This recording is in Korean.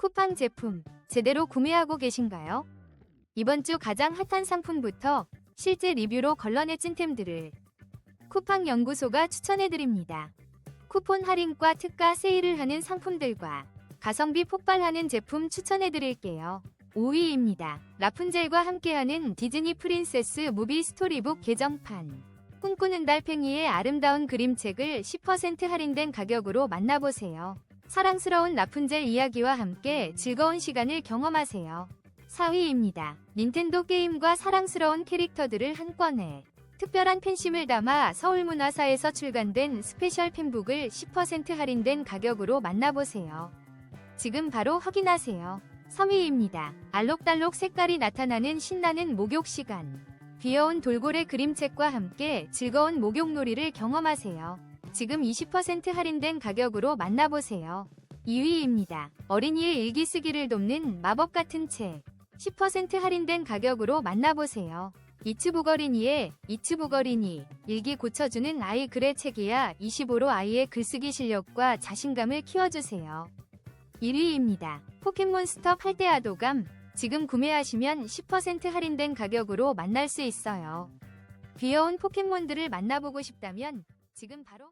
쿠팡 제품 제대로 구매하고 계신가요? 이번 주 가장 핫한 상품부터 실제 리뷰로 걸러내 찐템들을 쿠팡 연구소가 추천해드립니다. 쿠폰 할인과 특가 세일을 하는 상품들과 가성비 폭발하는 제품 추천해드릴게요. 5위입니다. 라푼젤과 함께하는 디즈니 프린세스 무비 스토리북 개정판. 꿈꾸는 달팽이의 아름다운 그림책을 10% 할인된 가격으로 만나보세요. 사랑스러운 라푼젤 이야기와 함께 즐거운 시간을 경험하세요. 4위입니다. 닌텐도 게임과 사랑스러운 캐릭터들을 한 권에 특별한 팬심을 담아 서울문화사에서 출간된 스페셜 팬북을 10% 할인된 가격으로 만나보세요. 지금 바로 확인하세요. 3위입니다. 알록달록 색깔이 나타나는 신나는 목욕 시간. 귀여운 돌고래 그림책과 함께 즐거운 목욕놀이를 경험하세요. 지금 20% 할인된 가격으로 만나보세요. 2위입니다. 어린이의 일기 쓰기를 돕는 마법 같은 책. 10% 할인된 가격으로 만나보세요. 이츠북어린이의 이츠북어린이 일기 고쳐주는 아이 글의 책이야 25로 아이의 글쓰기 실력과 자신감을 키워주세요. 1위입니다. 포켓몬스터 8대 아도감 지금 구매하시면 10% 할인된 가격으로 만날 수 있어요. 귀여운 포켓몬들을 만나보고 싶다면 지금 바로